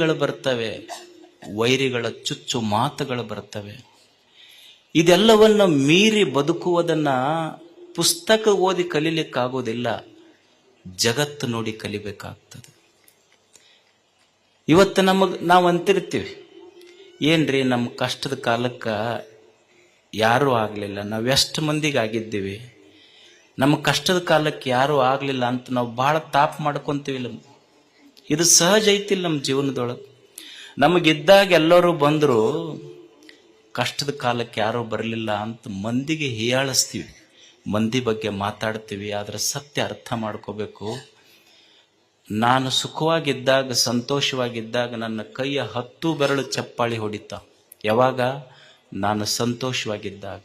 ಗಳು ಬರ್ತವೆ, ವೈರಿಗಳ ಚುಚ್ಚು ಮಾತುಗಳು ಬರ್ತವೆ. ಇದೆಲ್ಲವನ್ನ ಮೀರಿ ಬದುಕುವುದನ್ನ ಪುಸ್ತಕ ಓದಿ ಕಲೀಲಿಕ್ಕಾಗೋದಿಲ್ಲ, ಜಗತ್ತು ನೋಡಿ ಕಲಿಬೇಕಾಗ್ತದೆ. ಇವತ್ತು ನಮಗ್ ನಾವು ಅಂತಿರ್ತೀವಿ, ಏನ್ರಿ ನಮ್ಮ ಕಷ್ಟದ ಕಾಲಕ್ಕೆ ಯಾರೂ ಆಗಲಿಲ್ಲ, ನಾವು ಎಷ್ಟು ಮಂದಿಗೆ ಆಗಿದ್ದೀವಿ ನಮ್ಮ ಕಷ್ಟದ ಕಾಲಕ್ಕೆ ಯಾರೂ ಆಗಲಿಲ್ಲ ಅಂತ ನಾವು ಭಾಳ ತಾಪ್ ಮಾಡ್ಕೊಂತೀವಿಲ್ಲ. ಇದು ಸಹಜ ಐತಿಲ್ಲ ನಮ್ಮ ಜೀವನದೊಳಗೆ. ನಮಗಿದ್ದಾಗ ಎಲ್ಲರೂ ಬಂದರು, ಕಷ್ಟದ ಕಾಲಕ್ಕೆ ಯಾರೋ ಬರಲಿಲ್ಲ ಅಂತ ಮಂದಿಗೆ ಹೀಯಾಳಿಸ್ತೀವಿ. ಮಂದಿ ಬಗ್ಗೆ ಮಾತಾಡ್ತೀವಿ, ಆದರೆ ಸತ್ಯ ಅರ್ಥ ಮಾಡ್ಕೋಬೇಕು. ನಾನು ಸುಖವಾಗಿದ್ದಾಗ, ಸಂತೋಷವಾಗಿದ್ದಾಗ ನನ್ನ ಕೈಯ ಹತ್ತು ಬೆರಳು ಚಪ್ಪಾಳಿ ಹೊಡಿತ. ಯಾವಾಗ? ನಾನು ಸಂತೋಷವಾಗಿದ್ದಾಗ.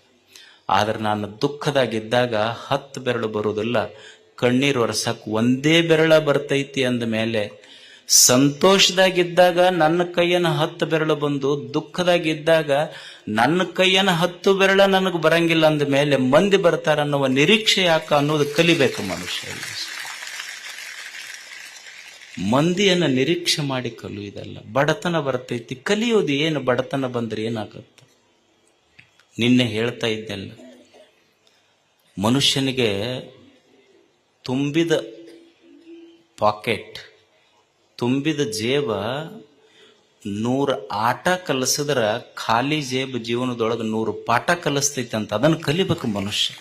ಆದರೆ ನಾನು ದುಃಖದಾಗಿದ್ದಾಗ ಹತ್ತು ಬೆರಳು ಬರುವುದಿಲ್ಲ. ಕಣ್ಣೀರು ಒರೆಸಕ್ಕೆ ಒಂದೇ ಬೆರಳ ಬರ್ತೈತಿ ಅಂದ ಮೇಲೆ ಸಂತೋಷದಾಗಿದ್ದಾಗ ನನ್ನ ಕೈಯನ್ನು ಹತ್ತು ಬೆರಳು ಬಂದು, ದುಃಖದಾಗಿದ್ದಾಗ ನನ್ನ ಕೈಯನ್ನು ಹತ್ತು ಬೆರಳ ನನಗೆ ಬರಂಗಿಲ್ಲ ಅಂದ ಮೇಲೆ ಮಂದಿ ಬರ್ತಾರ ಅನ್ನುವ ನಿರೀಕ್ಷೆ ಯಾಕ ಅನ್ನೋದು ಕಲಿಬೇಕು ಮನುಷ್ಯ. ಮಂದಿಯನ್ನು ನಿರೀಕ್ಷೆ ಮಾಡಿ ಕಲಿಯುವುದಲ್ಲ ಬಡತನ ಬರ್ತೈತಿ. ಕಲಿಯೋದು ಏನು? ಬಡತನ ಬಂದ್ರೆ ಏನಾಗುತ್ತೆ? ನಿನ್ನೆ ಹೇಳ್ತಾ ಇದ್ದೆಲ್ಲ. ಮನುಷ್ಯನಿಗೆ ತುಂಬಿದ ಪಾಕೆಟ್ ತುಂಬಿದ ಜೇಬ ನೂರ ಆಟ ಕಲಿಸಿದ್ರ ಖಾಲಿ ಜೇಬ ಜೀವನದೊಳಗೆ ನೂರು ಪಾಠ ಕಲಿಸ್ತೈತೆ ಅಂತ ಅದನ್ನು ಕಲಿಬೇಕು ಮನುಷ್ಯ.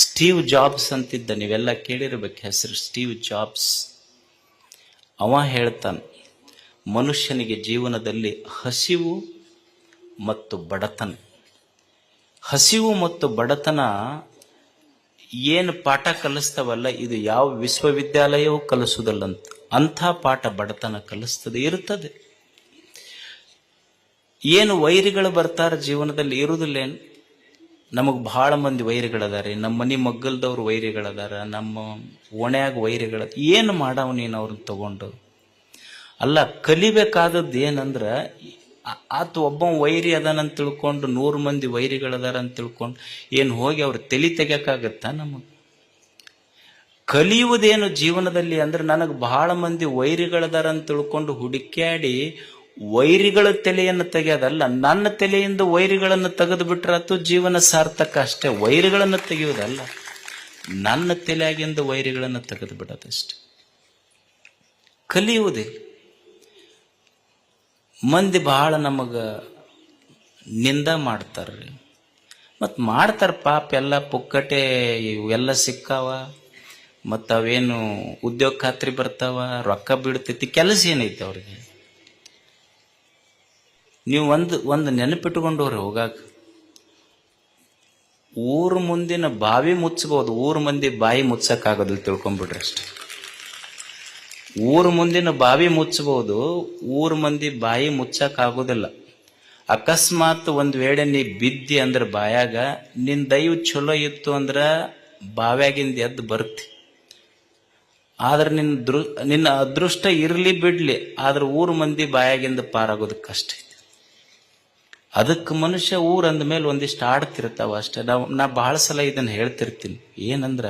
ಸ್ಟೀವ್ ಜಾಬ್ಸ್ ಅಂತಿದ್ದ ನೀವೆಲ್ಲ ಕೇಳಿರ್ಬೇಕು ಹೆಸರು ಸ್ಟೀವ್ ಜಾಬ್ಸ್. ಅವ ಹೇಳ್ತಾನೆ, ಮನುಷ್ಯನಿಗೆ ಜೀವನದಲ್ಲಿ ಹಸಿವು ಮತ್ತು ಬಡತನ. ಹಸಿವು ಮತ್ತು ಬಡತನ ಏನು ಪಾಠ ಕಲಿಸ್ತಾವಲ್ಲ, ಇದು ಯಾವ ವಿಶ್ವವಿದ್ಯಾಲಯವೂ ಕಲಿಸುವುದಲ್ಲಂತ. ಅಂಥ ಪಾಠ ಬಡತನ ಕಲಿಸ್ತದೆ, ಇರುತ್ತದೆ. ಏನು ವೈರಿಗಳು ಬರ್ತಾರ ಜೀವನದಲ್ಲಿ ಇರುವುದಿಲ್ಲೇನು? ನಮಗೆ ಬಹಳ ಮಂದಿ ವೈರಿಗಳದಾರೆ. ನಮ್ಮ ಮನೆ ಮಗ್ಗಲ್ದವ್ರು ವೈರಿಗಳದಾರ, ನಮ್ಮ ಒಣೆಯಾಗ ವೈರಿಗಳ, ಏನು ಮಾಡವ್ ನೀನು ಅವ್ರನ್ನ ತಗೊಂಡು? ಅಲ್ಲ, ಕಲಿಬೇಕಾದದ್ದು ಏನಂದ್ರೆ, ಆತ ಒಬ್ಬ ವೈರಿ ಅದಾನಂತ ತಿಳ್ಕೊಂಡು, ನೂರು ಮಂದಿ ವೈರಿಗಳದಾರ ಅಂತ ತಿಳ್ಕೊಂಡು, ಏನು ಹೋಗಿ ಅವ್ರ ತಲೆ ತೆಗಿಯಕ್ಕಾಗತ್ತಾ ನಮಗೆ? ಕಲಿಯುವುದೇನು ಜೀವನದಲ್ಲಿ ಅಂದ್ರೆ ನನಗೆ ಬಹಳ ಮಂದಿ ವೈರಿಗಳದಾರ ಅಂತ ತಿಳ್ಕೊಂಡು ಹುಡುಕ್ಯಾಡಿ ವೈರಿಗಳ ತಲೆಯನ್ನು ತೆಗೆಯೋದಲ್ಲ, ನನ್ನ ತಲೆಯಿಂದ ವೈರಿಗಳನ್ನು ತೆಗೆದು ಬಿಟ್ರಾತು ಜೀವನ ಸಾರ್ಥಕ ಅಷ್ಟೇ, ವೈರಿಗಳನ್ನು ತೆಗೆಯುವುದಲ್ಲ. ನನ್ನ ತಲೆಯಾಗಿಂದ ವೈರಿಗಳನ್ನು ತೆಗೆದು ಬಿಡೋದಷ್ಟೆ ಕಲಿಯುವುದೇ. ಮಂದಿ ಬಹಳ ನಮಗ ನಿಂದ ಮಾಡ್ತಾರ್ರಿ. ಮತ್ತು ಮಾಡ್ತಾರ ಪಾಪ, ಎಲ್ಲ ಪುಕ್ಕಟೆ ಇವೆಲ್ಲ ಸಿಕ್ಕಾವ. ಮತ್ತು ಅವೇನು ಉದ್ಯೋಗ ಖಾತ್ರಿ ಬರ್ತಾವ, ರೊಕ್ಕ ಬೀಳ್ತೈತಿ, ಕೆಲಸ ಏನೈತಿ ಅವ್ರಿಗೆ? ನೀವು ಒಂದು ಒಂದು ನೆನಪಿಟ್ಕೊಂಡವ್ರಿ ಹೋಗಾಕ. ಊರ್ ಮುಂದಿನ ಬಾವಿ ಮುಚ್ಚಬಹುದು ಊರ್ ಮಂದಿ ಬಾಯಿ ಮುಚ್ಚಕ್ಕಾಗೋದಿಲ್ಲ ತಿಳ್ಕೊಂಬಿಡ್ರಿ ಅಷ್ಟೇ. ಊರ್ ಮುಂದಿನ ಬಾವಿ ಮುಚ್ಚಬಹುದು ಊರ್ ಮಂದಿ ಬಾಯಿ ಮುಚ್ಚಕ್ ಆಗೋದಿಲ್ಲ ಅಕಸ್ಮಾತ್ ಒಂದು ವೇಳೆ ನೀ ಬಿದ್ದಿ ಅಂದ್ರ ಬಾಯಾಗ, ನಿನ್ ದೈವ ಚಲೋ ಇತ್ತು ಅಂದ್ರ ಬಾವ್ಯಾಗಿಂದ ಎದ್ದು ಬರ್ತಿ. ಆದ್ರೆ ನಿನ್ನ ದೃ, ನಿನ್ನ ಅದೃಷ್ಟ ಇರ್ಲಿ ಬಿಡ್ಲಿ, ಆದ್ರೆ ಊರು ಮಂದಿ ಬಾಯಾಗಿಂದ ಪಾರಾಗೋದಕ್ಕೆ ಕಷ್ಟ ಐತಿ. ಅದಕ್ಕೆ ಮನುಷ್ಯ ಊರ್ ಅಂದ ಮೇಲೆ ಒಂದಿಷ್ಟು ಆಡ್ತಿರ್ತಾವ ಅಷ್ಟೇ. ನಾವು, ನಾ ಬಹಳ ಸಲ ಇದನ್ನ ಹೇಳ್ತಿರ್ತೀನಿ. ಏನಂದ್ರ,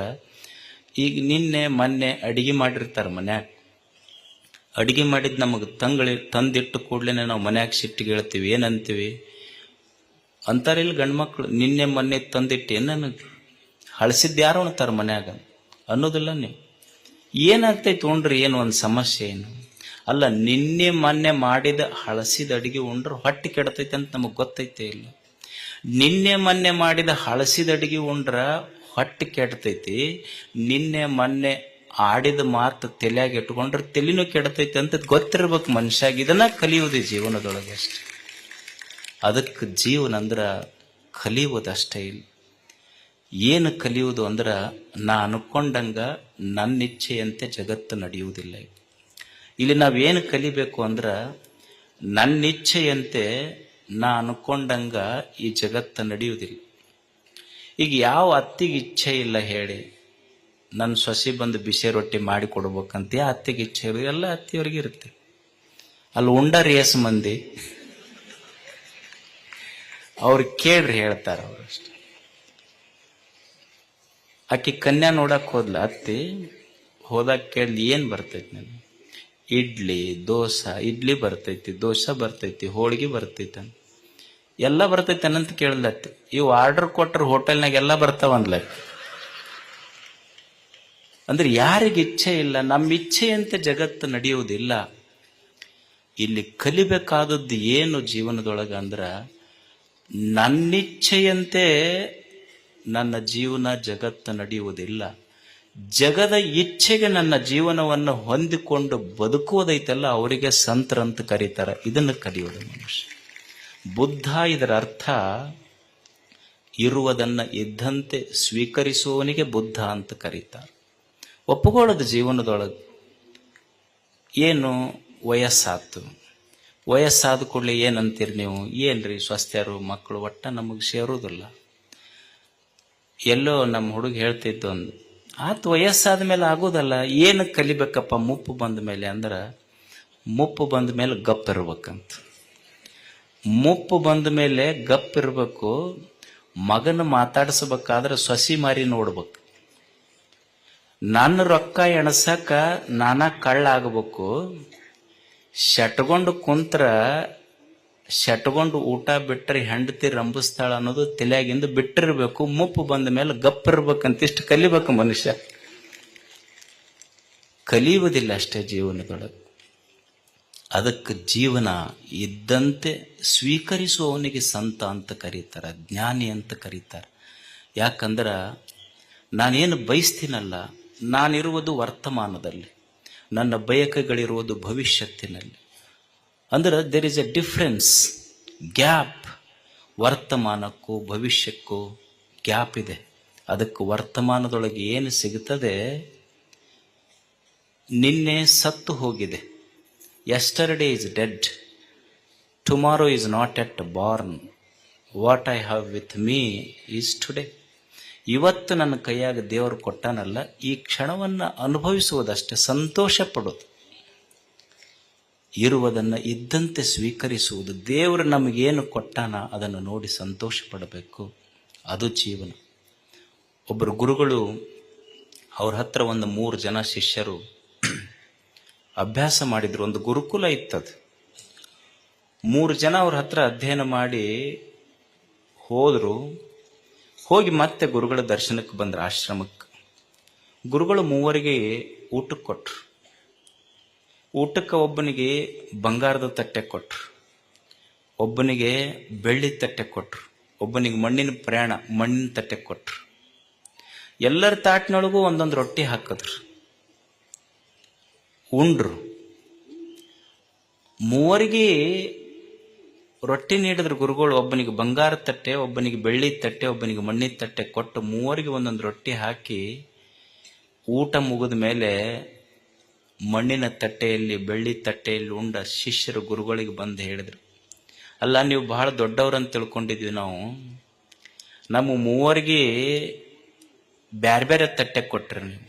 ಈಗ ನಿನ್ನೆ, ಮೊನ್ನೆ ಅಡಿಗೆ ಮಾಡಿರ್ತಾರೆ ಮನ್ಯಾಗ. ಅಡಿಗೆ ಮಾಡಿದ್ ನಮಗೆ ತಂಗಳಿ, ತಂದಿಟ್ಟು ಕೂಡ್ಲೇನೆ ನಾವು ಮನ್ಯಾಗ ಸಿಟ್ಟಿಗೆ ಹೇಳ್ತೀವಿ, ಏನಂತೀವಿ? ಅಂತಾರಿಲ್ಲ ಗಂಡ್ಮಕ್ಳು, ನಿನ್ನೆ, ಮೊನ್ನೆ ತಂದಿಟ್ಟು ನನಗೆ ಹಳಸಿದ್ದು ಯಾರು ಅಂತಾರ ಮನ್ಯಾಗ? ಅನ್ನೋದಿಲ್ಲ ನೀವು. ಏನಾಗ್ತೈತೆ ಉಂಡ್ರಿ? ಏನು ಒಂದು ಸಮಸ್ಯೆ ಏನು? ಅಲ್ಲ, ನಿನ್ನೆ ಮೊನ್ನೆ ಮಾಡಿದ ಹಳಸಿದ ಅಡಿಗೆ ಉಂಡ್ರೆ ಹೊಟ್ಟೆ ಕೆಡ್ತೈತೆ ಅಂತ ನಮಗೆ ಗೊತ್ತೈತೆ ಇಲ್ಲ. ನಿನ್ನೆ ಮೊನ್ನೆ ಮಾಡಿದ ಹಳಸಿದ ಅಡಿಗೆ ಉಂಡ್ರ ಹೊಟ್ಟೆ ಕೆಡ್ತೈತಿ. ನಿನ್ನೆ ಮೊನ್ನೆ ಆಡಿದ ಮಾತು ತಲೆಯಾಗ ಇಟ್ಕೊಂಡ್ರೆ ತಲೆನೂ ಕೆಡತೈತೆ ಅಂತ ಗೊತ್ತಿರ್ಬೇಕು ಮನುಷ್ಯಾಗಿ. ಇದನ್ನ ಕಲಿಯುವುದು ಜೀವನದೊಳಗೆ ಅಷ್ಟೆ. ಅದಕ್ಕೆ ಜೀವನ ಅಂದ್ರ ಕಲಿಯುವುದಷ್ಟೇ ಇಲ್ಲ. ಏನು ಕಲಿಯುವುದು ಅಂದ್ರೆ ನಾ ಅನ್ಕೊಂಡಂಗ ನನ್ನ ಇಚ್ಛೆಯಂತೆ ಜಗತ್ತು ನಡೆಯುವುದಿಲ್ಲ ಇಲ್ಲಿ ನಾವೇನು ಕಲಿಬೇಕು ಅಂದ್ರೆ ನನ್ನ ಇಚ್ಛೆಯಂತೆ ನಾ ಅನ್ಕೊಂಡಂಗ ಈ ಜಗತ್ತು ನಡೆಯುವುದಿಲ್ಲ. ಈಗ ಯಾವ ಅತ್ತಿಗೆ ಇಚ್ಛೆ ಇಲ್ಲ ಹೇಳಿ ನನ್ನ ಸೊಸಿ ಬಂದು ಬಿಸಿ ರೊಟ್ಟಿ ಮಾಡಿ ಕೊಡ್ಬೇಕಂತ ಅತ್ತಿಗೆ ಇಚ್ಛೆ ಇರೋದು ಎಲ್ಲ ಅತ್ತಿಯವ್ರಿಗೆ ಇರುತ್ತೆ. ಅಲ್ಲಿ ಉಂಡ ರೇಸ್ ಮಂದಿ, ಅವ್ರು ಕೇಳ್ರಿ ಹೇಳ್ತಾರೆ ಅವರು ಅಷ್ಟೆ. ಆಕಿ ಕನ್ಯಾ ನೋಡಕ್ ಹೋದ್ಲ, ಅತ್ತಿ, ಹೋದಾಗ ಕೇಳಿ ಏನ್ ಬರ್ತೈತಿ ನನ್ ಇಡ್ಲಿ, ದೋಸೆ, ಇಡ್ಲಿ ಬರ್ತೈತಿ, ದೋಸೆ ಬರ್ತೈತಿ, ಹೋಳಿಗೆ ಬರ್ತೈತಿ ಅಂತ. ಎಲ್ಲ ಬರ್ತೈತೆ ಅನ್ನಂತ ಅತ್ತಿ. ಇವು ಆರ್ಡರ್ ಕೊಟ್ಟರೆ ಹೋಟೆಲ್ನಾಗ ಎಲ್ಲ ಬರ್ತಾವ ಅನ್ಲತ್ತಿ ಅಂದ್ರೆ ಯಾರಿಗೆ ಇಚ್ಛೆ ಇಲ್ಲ ನಮ್ಮ ಇಚ್ಛೆಯಂತೆ ಜಗತ್ತು ನಡೆಯುವುದಿಲ್ಲ. ಇಲ್ಲಿ ಕಲಿಬೇಕಾದದ್ದು ಏನು ಜೀವನದೊಳಗ ಅಂದ್ರ, ನನ್ನಿಚ್ಛೆಯಂತೆ ನನ್ನ ಜೀವನ ಜಗತ್ತು ನಡೆಯುವುದಿಲ್ಲ. ಜಗದ ಇಚ್ಛೆಗೆ ನನ್ನ ಜೀವನವನ್ನು ಹೊಂದಿಕೊಂಡು ಬದುಕುವುದೈತಲ್ಲ, ಅವರಿಗೆ ಸಂತರಂತ ಕರೀತಾರೆ. ಇದನ್ನು ಕಲಿಯೋದು ಮನುಷ್ಯ. ಬುದ್ಧ ಇದರ ಅರ್ಥ, ಇರುವುದನ್ನು ಇದ್ದಂತೆ ಸ್ವೀಕರಿಸುವವನಿಗೆ ಬುದ್ಧ ಅಂತ ಕರೀತಾರೆ. ಒಪ್ಪುಕೊಳ್ಳೋದು ಜೀವನದೊಳಗೆ. ಏನು? ವಯಸ್ಸಾತು. ವಯಸ್ಸಾದ ಕೂಡಲೇ ಏನಂತೀರಿ ನೀವು? ಏನ್ರಿ ಸ್ವಸ್ಥರು ಮಕ್ಕಳು ಒಟ್ಟ ನಮಗೆ ಸೇರೋದಿಲ್ಲ ಎಲ್ಲೋ ನಮ್ಮ ಹುಡುಗ ಹೇಳ್ತಿತ್ತು ಒಂದು, ಆತು ವಯಸ್ಸಾದ ಮೇಲೆ ಆಗೋದಲ್ಲ, ಏನು ಕಲಿಬೇಕಪ್ಪ ಮುಪ್ಪು ಬಂದ ಮೇಲೆ? ಅಂದ್ರೆ, ಮುಪ್ಪು ಬಂದ ಮೇಲೆ ಗಪ್ ಇರ್ಬೇಕಂತ. ಮುಪ್ಪು ಬಂದ ಮೇಲೆ ಗಪ್ ಇರಬೇಕು, ಮಗನ ಮಾತಾಡಿಸ್ಬೇಕಾದ್ರೆ ಸೊಸಿ ಮಾರಿ ನೋಡ್ಬೇಕು. ನನ್ನ ರೊಕ್ಕ ಎಣಸಕ್ಕ ನಾನಾ ಕಳ್ಳ ಶಟ್ಗೊಂಡು ಕುಂತ್ರ ಶಟ್ಕೊಂಡು ಊಟ ಬಿಟ್ಟರೆ ಹೆಂಡತಿ ರಂಬಿಸ್ತಾಳ ಅನ್ನೋದು ತಲೆಯಾಗಿಂದ ಬಿಟ್ಟಿರ್ಬೇಕು, ಮುಪ್ಪು ಬಂದ ಮೇಲೆ ಗಪ್ಪಿರ್ಬೇಕಂತ ಇಷ್ಟು ಕಲಿಬೇಕು ಮನುಷ್ಯ. ಕಲಿಯುವುದಿಲ್ಲ ಅಷ್ಟೇ ಜೀವನದೊಳಗೆ. ಅದಕ್ಕೆ ಜೀವನ ಇದ್ದಂತೆ ಸ್ವೀಕರಿಸುವವನಿಗೆ ಸಂತ ಅಂತ ಕರೀತಾರೆ, ಜ್ಞಾನಿ ಅಂತ ಕರೀತಾರೆ. ಯಾಕಂದ್ರೆ ನಾನೇನು ಬಯಸ್ತೀನಲ್ಲ, ನಾನಿರುವುದು ವರ್ತಮಾನದಲ್ಲಿ. ನನ್ನ ಬಯಕೆಗಳಿರುವುದು ಭವಿಷ್ಯತ್ತಿನಲ್ಲಿ. ಅಂದ್ರೆ there is a difference gap ವರ್ತಮಾನಕ್ಕೂ ಭವಿಷ್ಯಕ್ಕೂ ಗ್ಯಾಪ್ ಇದೆ. ಅದಕ್ಕೆ ವರ್ತಮಾನದೊಳಗೆ ಏನು ಸಿಗುತ್ತದೆ? ನಿನ್ನೆ ಸತ್ತು ಹೋಗಿದೆ. Yesterday is dead tomorrow is not yet born what I have with me is today ಇವತ್ತು ನನ್ನ ಕೈಯಾಗ ದೇವರು ಕೊಟ್ಟಾನಲ್ಲ, ಈ ಕ್ಷಣವನ್ನು ಅನುಭವಿಸುವುದಷ್ಟೇ, ಸಂತೋಷ ಪಡೋದು ಇರುವುದನ್ನು ಇದ್ದಂತೆ ಸ್ವೀಕರಿಸುವುದು. ದೇವರು ನಮಗೇನು ಕೊಟ್ಟಾನ ಅದನ್ನು ನೋಡಿ ಸಂತೋಷ ಪಡಬೇಕು ಅದು ಜೀವನ. ಒಬ್ಬರು ಗುರುಗಳು ಅವ್ರ ಹತ್ರ ಒಂದು ಮೂರು ಜನ ಶಿಷ್ಯರು ಅಭ್ಯಾಸ ಮಾಡಿದ್ರು. ಒಂದು ಗುರುಕುಲ ಇತ್ತದು. ಮೂರು ಜನ ಅವ್ರ ಹತ್ರ ಅಧ್ಯಯನ ಮಾಡಿ ಹೋದರು. ಹೋಗಿ ಮತ್ತೆ ಗುರುಗಳ ದರ್ಶನಕ್ಕೆ ಬಂದ್ರು ಆಶ್ರಮಕ್ಕೆ. ಗುರುಗಳು ಮೂವರಿಗೆ ಊಟಕ್ಕೆ ಕೊಟ್ರು. ಊಟಕ್ಕೆ ಒಬ್ಬನಿಗೆ ಬಂಗಾರದ ತಟ್ಟೆ ಕೊಟ್ರು. ಒಬ್ಬನಿಗೆ ಬೆಳ್ಳಿ ತಟ್ಟೆ ಕೊಟ್ರು. ಒಬ್ಬನಿಗೆ ಮಣ್ಣಿನ ಪ್ರಯಾಣ, ಮಣ್ಣಿನ ತಟ್ಟೆ ಕೊಟ್ರು. ಎಲ್ಲರ ತಾಟ್ನೊಳಗೂ ಒಂದೊಂದು ರೊಟ್ಟಿ ಹಾಕಿದ್ರು. ಉಂಡ್ರು. ಮೂವರಿಗೆ ರೊಟ್ಟಿ ನೀಡಿದ್ರು ಗುರುಗಳು. ಒಬ್ಬನಿಗೆ ಬಂಗಾರ ತಟ್ಟೆ, ಒಬ್ಬನಿಗೆ ಬೆಳ್ಳಿ ತಟ್ಟೆ, ಒಬ್ಬನಿಗೆ ಮಣ್ಣಿನ ತಟ್ಟೆ ಕೊಟ್ಟು ಮೂವರಿಗೆ ಒಂದೊಂದು ರೊಟ್ಟಿ ಹಾಕಿ ಊಟ ಮುಗಿದ ಮೇಲೆ ಮಣ್ಣಿನ ತಟ್ಟೆಯಲ್ಲಿ, ಬೆಳ್ಳಿ ತಟ್ಟೆಯಲ್ಲಿ ಉಂಡ ಶಿಷ್ಯರು ಗುರುಗಳಿಗೆ ಬಂದು ಹೇಳಿದರು. ಅಲ್ಲ, ನೀವು ಬಹಳ ದೊಡ್ಡವ್ರಂತ ತಿಳ್ಕೊಂಡಿದ್ವಿ ನಾವು. ನಮ್ಮ ಮೂವರಿಗೆ ಬ್ಯಾರೆ ಬೇರೆ ತಟ್ಟೆ ಕೊಟ್ರಿ ನೀವು.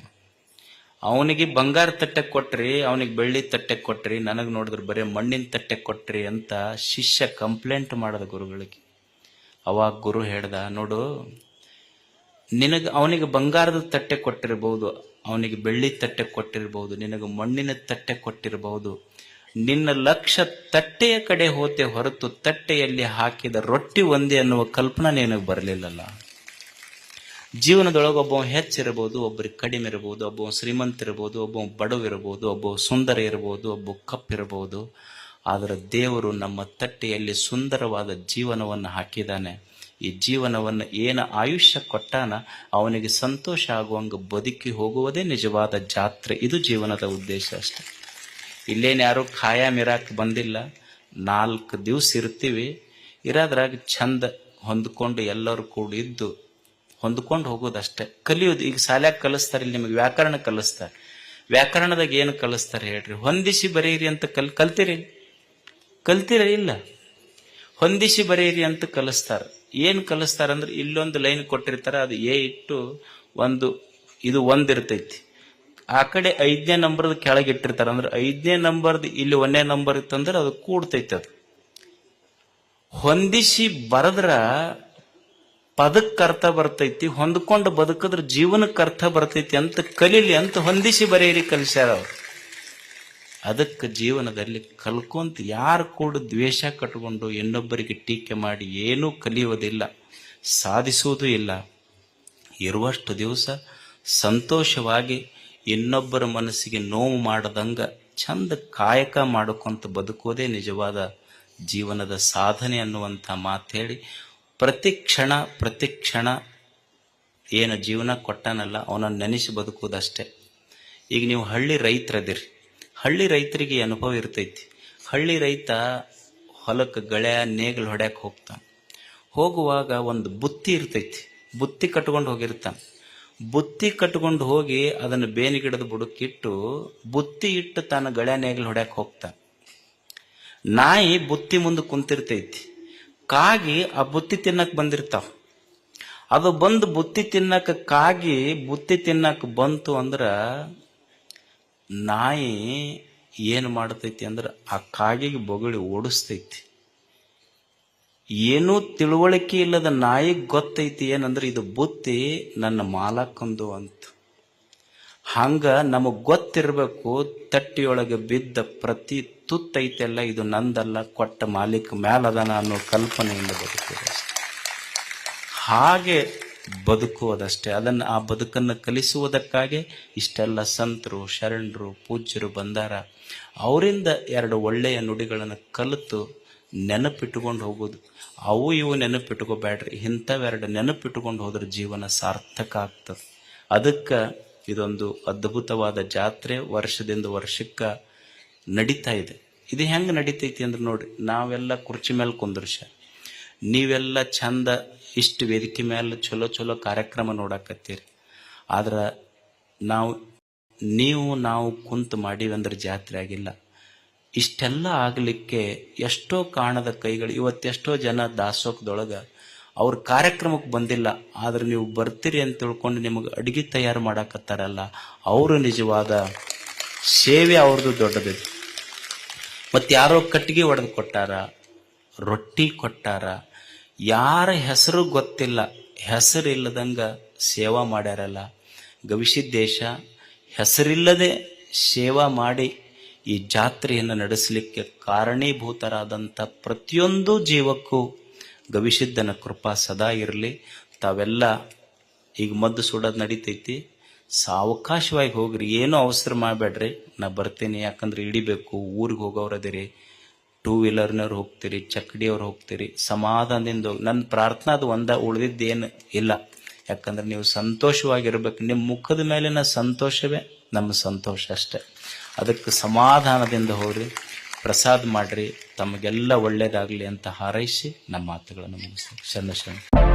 ಅವನಿಗೆ ಬಂಗಾರ ತಟ್ಟೆ ಕೊಟ್ರಿ, ಅವನಿಗೆ ಬೆಳ್ಳಿ ತಟ್ಟೆ ಕೊಟ್ರಿ, ನನಗೆ ನೋಡಿದ್ರು ಬರೀ ಮಣ್ಣಿನ ತಟ್ಟೆ ಕೊಟ್ರಿ ಅಂತ ಶಿಷ್ಯ ಕಂಪ್ಲೇಂಟ್ ಮಾಡಿದ ಗುರುಗಳಿಗೆ. ಅವಾಗ ಗುರು ಹೇಳ್ದ, ನೋಡು, ನಿನಗೆ ಅವನಿಗೆ ಬಂಗಾರದ ತಟ್ಟೆ ಕೊಟ್ಟಿರಬಹುದು ಅವನಿಗೆ ಬೆಳ್ಳಿ ತಟ್ಟೆ ಕೊಟ್ಟಿರಬಹುದು ನಿನಗೆ ಮಣ್ಣಿನ ತಟ್ಟೆ ಕೊಟ್ಟಿರಬಹುದು ನಿನ್ನ ಲಕ್ಷ ತಟ್ಟೆಯ ಕಡೆ ಹೋತೆ ಹೊರತು ತಟ್ಟೆಯಲ್ಲಿ ಹಾಕಿದ ರೊಟ್ಟಿ ಒಂದೇ ಅನ್ನುವ ಕಲ್ಪನೆ ನಿನಗೆ ಬರಲಿಲ್ಲಲ್ಲ. ಜೀವನದೊಳಗೆ ಒಬ್ಬ ಹೆಚ್ಚಿರಬಹುದು ಒಬ್ಬರಿಗೆ ಕಡಿಮೆ ಇರಬಹುದು, ಒಬ್ಬ ಶ್ರೀಮಂತ ಇರಬಹುದು, ಒಬ್ಬ ಬಡವಿರಬಹುದು ಒಬ್ಬ ಸುಂದರ ಇರಬಹುದು, ಒಬ್ಬ ಕಪ್ಪಿರಬಹುದು ಆದರೆ ದೇವರು ನಮ್ಮ ತಟ್ಟೆಯಲ್ಲಿ ಸುಂದರವಾದ ಜೀವನವನ್ನು ಹಾಕಿದ್ದಾನೆ. ಈ ಜೀವನವನ್ನು ಏನ ಆಯುಷ್ಯ ಕೊಟ್ಟಾನ ಅವನಿಗೆ ಸಂತೋಷ ಆಗುವಂಗ ಬದುಕಿ ಹೋಗುವುದೇ ನಿಜವಾದ ಜಾತ್ರೆ. ಇದು ಜೀವನದ ಉದ್ದೇಶ ಅಷ್ಟೆ. ಇಲ್ಲೇನು ಯಾರು ಖಾಯಂ ಇರಾಕ್ ಬಂದಿಲ್ಲ. ನಾಲ್ಕು ದಿವಸ ಇರ್ತೀವಿ. ಇರೋದ್ರಾಗ ಚಂದ ಹೊಂದ್ಕೊಂಡು ಎಲ್ಲರೂ ಕೂಡ ಇದ್ದು ಹೊಂದ್ಕೊಂಡು ಹೋಗೋದಷ್ಟೇ. ಕಲಿಯೋದು, ಈಗ ಶಾಲ್ಯಾಗ ಕಲಿಸ್ತಾರೆ, ಇಲ್ಲಿ ನಿಮಗೆ ವ್ಯಾಕರಣ ಕಲಿಸ್ತಾರೆ. ವ್ಯಾಕರಣದಾಗ ಏನು ಕಲಿಸ್ತಾರೆ ಹೇಳ್ರಿ? ಹೊಂದಿಸಿ ಬರೀರಿ ಅಂತ ಕಲ್, ಕಲ್ತಿರಿ? ಕಲ್ತಿರ ಇಲ್ಲ? ಹೊಂದಿಸಿ ಬರೀರಿ ಅಂತ ಕಲಿಸ್ತಾರ. ಏನ್ ಕಲಿಸ್ತಾರ ಅಂದ್ರೆ ಇಲ್ಲೊಂದು ಲೈನ್ ಕೊಟ್ಟಿರ್ತಾರ, ಅದು ಎ ಇಟ್ಟು ಒಂದು, ಇದು ಒಂದಿರ್ತೈತಿ ಆ ಕಡೆ ಐದನೇ ನಂಬರ್ದ ಕೆಳಗೆ ಇಟ್ಟಿರ್ತಾರ, ಅಂದ್ರೆ ಐದನೇ ನಂಬರ್ದು ಇಲ್ಲಿ ಒಂದನೇ ನಂಬರ್ ಇತ್ತಂದ್ರೆ ಅದು ಕೂಡ್ತೈತಿ ಅದು. ಹೊಂದಿಸಿ ಬರದ್ರ ಪದಕ್ಕೆ ಅರ್ಥ ಬರ್ತೈತಿ, ಹೊಂದ್ಕೊಂಡು ಬದುಕಿದ್ರ ಜೀವನಕ್ಕೆ ಅರ್ಥ ಬರ್ತೈತಿ ಅಂತ ಕಲೀಲಿ ಅಂತ ಹೊಂದಿಸಿ ಬರೆಯಿರಿ ಕಲಿಸ್ಯಾರ ಅವ್ರು. ಅದಕ್ಕೆ ಜೀವನದಲ್ಲಿ ಕಲ್ಕೊಂತ ಯಾರು ಕೂಡ ದ್ವೇಷ ಕಟ್ಕೊಂಡು ಇನ್ನೊಬ್ಬರಿಗೆ ಟೀಕೆ ಮಾಡಿ ಏನೂ ಕಲಿಯುವುದಿಲ್ಲ, ಸಾಧಿಸುವುದೂ ಇಲ್ಲ. ಇರುವಷ್ಟು ದಿವಸ ಸಂತೋಷವಾಗಿ ಇನ್ನೊಬ್ಬರ ಮನಸ್ಸಿಗೆ ನೋವು ಮಾಡದಂಗ ಚಂದ ಕಾಯಕ ಮಾಡ್ಕೊಂತ ಬದುಕೋದೇ ನಿಜವಾದ ಜೀವನದ ಸಾಧನೆ ಅನ್ನುವಂಥ ಮಾತು ಹೇಳಿ ಪ್ರತಿ ಕ್ಷಣ ಪ್ರತಿ ಕ್ಷಣ ಏನು ಜೀವನ ಕೊಟ್ಟನಲ್ಲ, ಅವನನ್ನು ನೆನೆಸಿ ಬದುಕೋದಷ್ಟೇ ಈಗ ನೀವು ಹಳ್ಳಿ ರೈತರದಿರಿ. ಹಳ್ಳಿ ರೈತರಿಗೆ ಅನುಭವ ಇರ್ತೈತಿ. ಹಳ್ಳಿ ರೈತ ಹೊಲಕ್ಕೆ ಗಳೆ ನೇಗಿಲು ಹೊಡ್ಯಾಕೆ ಹೋಗ್ತಾನೆ. ಹೋಗುವಾಗ ಒಂದು ಬುತ್ತಿ ಇರ್ತೈತಿ. ಬುತ್ತಿ ಕಟ್ಕೊಂಡು ಹೋಗಿರ್ತಾನೆ. ಬುತ್ತಿ ಕಟ್ಕೊಂಡು ಹೋಗಿ ಅದನ್ನು ಬೇನಿ ಗಿಡದ ಬುಡಕ್ಕಿಟ್ಟು ಬುತ್ತಿ ಇಟ್ಟು ತಾನು ಗಳೆ ನೇಗಿಲು ಹೊಡ್ಯಾಕೆ ಹೋಗ್ತಾನೆ. ನಾಯಿ ಬುತ್ತಿ ಮುಂದೆ ಕುಂತಿರ್ತೈತಿ. ಕಾಗಿ ಆ ಬುತ್ತಿ ತಿನ್ನಕ್ಕೆ ಬಂದಿರ್ತಾವ. ಅದು ಬಂದು ಬುತ್ತಿ ತಿನ್ನಕ್ಕೆ ಕಾಗಿ ಬುತ್ತಿ ತಿನ್ನಕ್ಕೆ ಬಂತು ಅಂದ್ರ ನಾಯಿ ಏನು ಮಾಡ್ತೈತಿ ಅಂದ್ರೆ ಆ ಕಾಗೆಗೆ ಬೊಗಳಿ ಓಡಿಸ್ತೈತಿ. ಏನೂ ತಿಳುವಳಿಕೆ ಇಲ್ಲದ ನಾಯಿಗೆ ಗೊತ್ತೈತಿ ಏನಂದ್ರೆ ಇದು ಬುತ್ತಿ ನನ್ನ ಮಾಲಕಂದು ಅಂತ. ಹಂಗ ನಮಗ್ ಗೊತ್ತಿರಬೇಕು ತಟ್ಟಿಯೊಳಗೆ ಬಿದ್ದ ಪ್ರತಿ ತುತ್ತೈತೆಲ್ಲ ಇದು ನಂದಲ್ಲ, ಕೊಟ್ಟ ಮಾಲೀಕ ಮ್ಯಾಲದನ ಅನ್ನೋ ಕಲ್ಪನೆಯಿಂದ ಬರುತ್ತೆ ಹಾಗೆ ಬದುಕುವುದಷ್ಟೇ. ಅದನ್ನು ಆ ಬದುಕನ್ನು ಕಲಿಸುವುದಕ್ಕಾಗಿ ಇಷ್ಟೆಲ್ಲ ಸಂತರು, ಶರಣರು, ಪೂಜ್ಯರು ಬಂದಾರ. ಅವರಿಂದ ಎರಡು ಒಳ್ಳೆಯ ನುಡಿಗಳನ್ನು ಕಲಿತು ನೆನಪಿಟ್ಟುಕೊಂಡು ಹೋಗೋದು ಅವು ಇವು ನೆನಪಿಟ್ಕೋಬೇಡ್ರಿ ಇಂಥವೆರಡು ನೆನಪಿಟ್ಟುಕೊಂಡು ಹೋದ್ರೆ ಜೀವನ ಸಾರ್ಥಕ ಆಗ್ತದೆ. ಅದಕ್ಕೆ ಇದೊಂದು ಅದ್ಭುತವಾದ ಜಾತ್ರೆ ವರ್ಷದಿಂದ ವರ್ಷಕ್ಕೆ ನಡೀತಾ ಇದೆ. ಇದು ಹೆಂಗೆ ನಡೀತೈತಿ ಅಂದ್ರೆ ನೋಡ್ರಿ, ನಾವೆಲ್ಲ ಕುರ್ಚಿ ಮೇಲೆ ಕುಂದ್ರಶ. ನೀವೆಲ್ಲ ಚಂದ ಇಷ್ಟು ವೇದಿಕೆ ಮೇಲೆ ಚಲೋ ಚಲೋ ಕಾರ್ಯಕ್ರಮ ನೋಡಕತ್ತೀರಿ. ಆದ್ರೆ ನಾವು, ನೀವು ನಾವು ಕುಂತು ಮಾಡೀವಿ ಅಂದ್ರೆ ಜಾತ್ರೆ ಆಗಿಲ್ಲ. ಇಷ್ಟೆಲ್ಲ ಆಗಲಿಕ್ಕೆ ಎಷ್ಟೋ ಕಾಣದ ಕೈಗಳು ಇವತ್ತೆಷ್ಟೋ ಜನ ದಾಸೋಕದೊಳಗೆ ಅವ್ರ ಕಾರ್ಯಕ್ರಮಕ್ಕೆ ಬಂದಿಲ್ಲ. ಆದ್ರೆ ನೀವು ಬರ್ತೀರಿ ಅಂತ ತಿಳ್ಕೊಂಡು ನಿಮಗೆ ಅಡುಗೆ ತಯಾರು ಮಾಡಕತ್ತಾರಲ್ಲ, ಅವರು ನಿಜವಾದ ಸೇವೆ ಅವ್ರದ್ದು ದೊಡ್ಡದಿದೆ ಮತ್ತು ಯಾರೋ ಕಟ್ಟಿಗೆ ಒಡೆದು ಕೊಟ್ಟಾರ, ರೊಟ್ಟಿ ಕೊಟ್ಟಾರ ಯಾರ ಹೆಸರು ಗೊತ್ತಿಲ್ಲ. ಹೆಸರು ಇಲ್ಲದಂಗ ಸೇವಾ ಮಾಡ್ಯಾರಲ್ಲ. ಗವಿಸಿದ್ದೇಶ ಹೆಸರಿಲ್ಲದೆ ಸೇವಾ ಮಾಡಿ ಈ ಜಾತ್ರೆಯನ್ನು ನಡೆಸಲಿಕ್ಕೆ ಕಾರಣೀಭೂತರಾದಂಥ ಪ್ರತಿಯೊಂದು ಜೀವಕ್ಕೂ ಗವಿಸಿದ್ದನ ಕೃಪಾ ಸದಾ ಇರಲಿ. ತಾವೆಲ್ಲ ಈಗ ಮದ್ದು ಸುಡೋದು ನಡೀತೈತಿ. ಸಾವಕಾಶವಾಗಿ ಹೋಗ್ರಿ. ಏನೂ ಅವಸರ ಮಾಡಬೇಡ್ರಿ. ನಾ ಬರ್ತೀನಿ. ಯಾಕಂದ್ರೆ ಇಡಿಬೇಕು ಊರಿಗೆ ಹೋಗೋರದಿರಿ ಟೂ ವೀಲರ್ನವ್ರು ಹೋಗ್ತೀರಿ, ಚಕ್ಡಿಯವ್ರು ಹೋಗ್ತೀರಿ, ಸಮಾಧಾನದಿಂದ ಹೋಗಿ ನನ್ನ ಪ್ರಾರ್ಥನೆ ಅದು ಒಂದ, ಉಳಿದಿದ್ದೇನು ಇಲ್ಲ. ಯಾಕಂದ್ರೆ ನೀವು ಸಂತೋಷವಾಗಿರ್ಬೇಕು. ನಿಮ್ಮ ಮುಖದ ಮೇಲಿನ ಸಂತೋಷವೇ ನಮ್ಮ ಸಂತೋಷ ಅಷ್ಟೆ. ಅದಕ್ಕೆ ಸಮಾಧಾನದಿಂದ ಹೋಗ್ರಿ, ಪ್ರಸಾದ ಮಾಡ್ರಿ, ತಮಗೆಲ್ಲ ಒಳ್ಳೇದಾಗಲಿ ಅಂತ ಹಾರೈಸಿ ನಮ್ಮ ಮಾತುಗಳನ್ನು ಮುಗಿಸ್ತೀನಿ. ಶರಣ ಶರಣ.